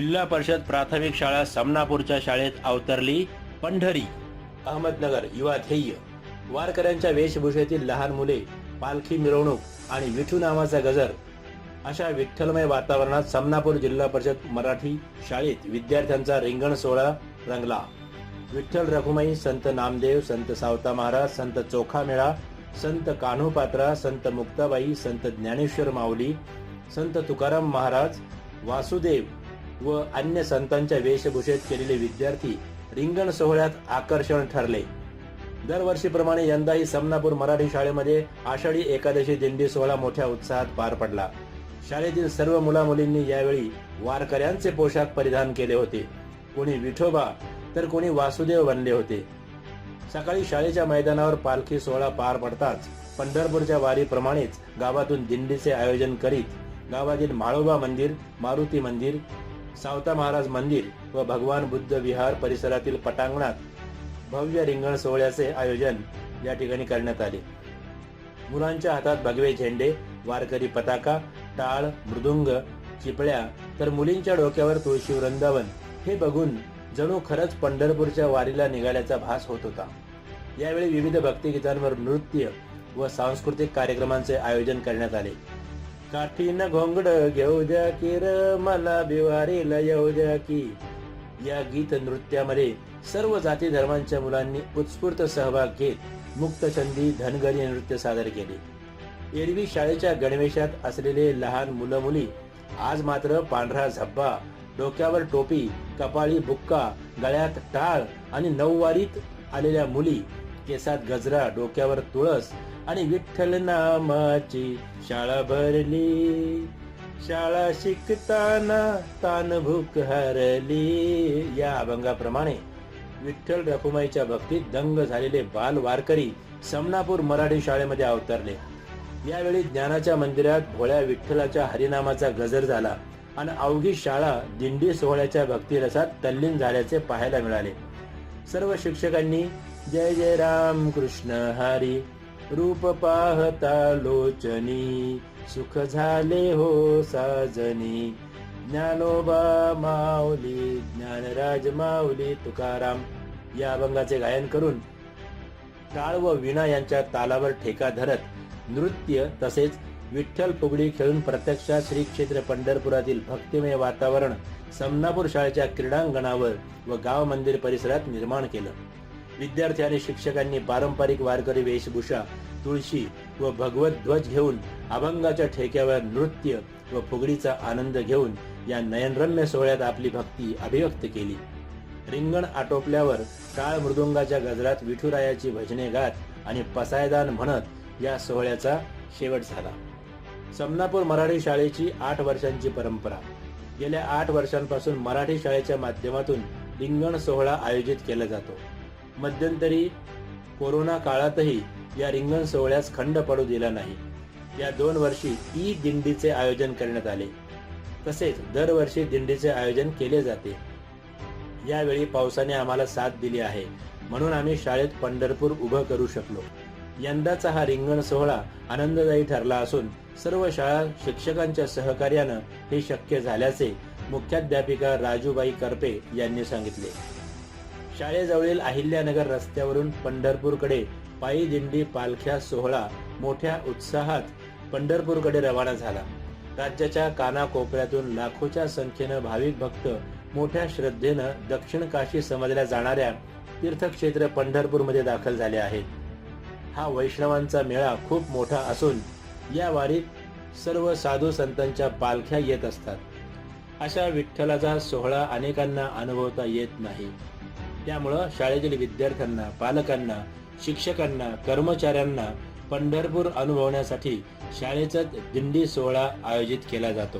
जिल्हा परिषद प्राथमिक शाळा समनापूरच्या शाळेत अवतरली पंढरी. अहमदनगर युवा ध्येय. वारकऱ्यांच्या वेशभूषेतील लहान मुले पालखी मिरवणूक आणि विठू नावाचा गजर. अशा विठ्ठलमय वातावरणात समनापूर जिल्हा परिषद मराठी शाळेत विद्यार्थ्यांचा रिंगण सोहळा रंगला. विठ्ठल रखुमाई संत नामदेव संत सावता महाराज संत चोखा मेळा संत कान्हू पात्रा संत मुक्ताबाई संत ज्ञानेश्वर माऊली संत तुकाराम महाराज वासुदेव व अन्य संतांच्या वेशभूषेत केलेले विद्यार्थी रिंगण सोहळ्यात आकर्षण ठरले. दरवर्षीप्रमाणे यंदाही समनापूर मराठी शाळेमध्ये आषाढी एकादशी दिंडी सोहळा मोठ्या उत्साहात पार पडला. शाळेतील सर्व मुलामुलींनी यावेळी वारकऱ्यांचे पोशाख परिधान केले होते. कोणी विठोबा तर कोणी वासुदेव बनले होते. सकाळी शाळेच्या मैदानावर पालखी सोहळा पार पडताच पंढरपूरच्या वारीप्रमाणेच गावातून दिंडीचे आयोजन करीत गावातील माळोबा मंदिर मारुती मंदिर सावता महाराज मंदिर व भगवान बुद्ध विहार परिसरातील पटांगणात भव्य रिंगण सोहळ्याचे आयोजन या ठिकाणी करण्यात आले. मुलांच्या हातात भगवे झेंडे वारकरी पताका टाळ मृदुंग चिपळ्या तर मुलींच्या डोक्यावर तुळशी वृंदावन हे बघून जणू खरंच पंढरपूरच्या वारीला निघाल्याचा भास होत होता. यावेळी विविध भक्तिगीतांवर नृत्य व सांस्कृतिक कार्यक्रमांचे आयोजन करण्यात आले. काठीन घोंगड घेऊ द्या की र मला बिवारीला येऊ द्या की. या गीत नृत्यामध्ये सर्व जाती धर्मांच्या मुलांनी उत्स्फूर्त सहभाग घेत मुक्तछंदी धनगरी नृत्य सादर केले. एरवी शाळेच्या गणवेशात असलेले लहान मुलं मुली आज मात्र पांढरा झब्बा डोक्यावर टोपी कपाळी बुक्का गळ्यात टाळ आणि नऊवारीत आलेल्या मुली केसात गजरा डोक्यावर तुळस आणि विठ्ठल नामाची शाळा भरली. शाळा शिकताना तान भूक हरली. या अभंगाप्रमाणे विठ्ठल रखुमाईच्या भक्तीत दंग झालेले बाल वारकरी समनापूर मराठी शाळेमध्ये अवतरले. यावेळी ज्ञानाच्या मंदिरात भोळ्या विठ्ठलाच्या हरिनामाचा गजर झाला आणि अवघी शाळा दिंडी सोहळ्याच्या भक्तिरसात तल्लीन झाल्याचे पाहायला मिळाले. सर्व शिक्षकांनी जय जय राम कृष्ण हरी. रूप पाहता लोचनी सुख झाले हो साजनी. ज्ञानोबा माऊली ज्ञानराज माऊली तुकाराम या अभंगाचे गायन करून टाळ व विणा यांच्या तालावर ठेका धरत नृत्य तसेच विठ्ठल फुगडी खेळून प्रत्यक्षात श्री क्षेत्र पंढरपुरातील भक्तिमय वातावरण समनापूर शाळेच्या क्रीडांगणावर व गाव मंदिर परिसरात निर्माण केलं. विद्यार्थी आणि शिक्षकांनी पारंपरिक वारकरी वेशभूषा तुळशी व भगवत ध्वज घेऊन अभंगाच्या ठेक्यावर नृत्य व फुगडीचा आनंद घेऊन या नयनरम्य सोहळ्यात आपली भक्ती अभिव्यक्त केली. रिंगण आटोपल्यावर काळ मृदुंगाच्या गजरात विठुरायाची भजने गात आणि पसायदान म्हणत या सोहळ्याचा शेवट झाला. समनापूर मराठी शाळेची आठ वर्षांची परंपरा. गेल्या आठ वर्षांपासून मराठी शाळेच्या माध्यमातून रिंगण सोहळा आयोजित केला जातो. मध्यंतरी कोरोना काळातही या रिंगण सोहळ्यास खंड पडू दिला नाही. या दोन वर्षी ई दिंडीचे आयोजन करण्यात आले. तसेच दरवर्षी दिंडीचे आयोजन केले जाते. यावेळी पावसाने आम्हाला साथ दिली आहे. म्हणून आम्ही शाळेत पंढरपूर उभं करू शकलो. यंदाचा हा रिंगण सोहळा आनंददायी ठरला असून सर्व शाळा शिक्षकांच्या सहकार्यानं हे शक्य झाल्याचे मुख्याध्यापिका राजूबाई करपे यांनी सांगितले. शाळेजवळील अहिल्यानगर रस्त्यावरून पंढरपूरकडे पायी दिंडी पालख्या सोहळा मोठ्या उत्साहात पंढरपूरकडे रवाना झाला. राज्याच्या कानाकोपऱ्यातून लाखोच्या संख्येनं भाविक भक्त मोठ्या श्रद्धेनं दक्षिण काशी समजल्या जाणाऱ्या तीर्थक्षेत्र पंढरपूरमध्ये दाखल झाले आहेत. हा वैष्णवांचा मेळा खूप मोठा असून या वारीत सर्व साधू संतांच्या पालख्या येत असतात. अशा विठ्ठलाचा सोहळा अनेकांना अनुभवता येत नाही. त्यामुळं शाळेतील विद्यार्थ्यांना पालकांना शिक्षकांना कर्मचाऱ्यांना पंढरपूर अनुभवण्यासाठी शाळेचा दिंडी सोहळा आयोजित केला जातो.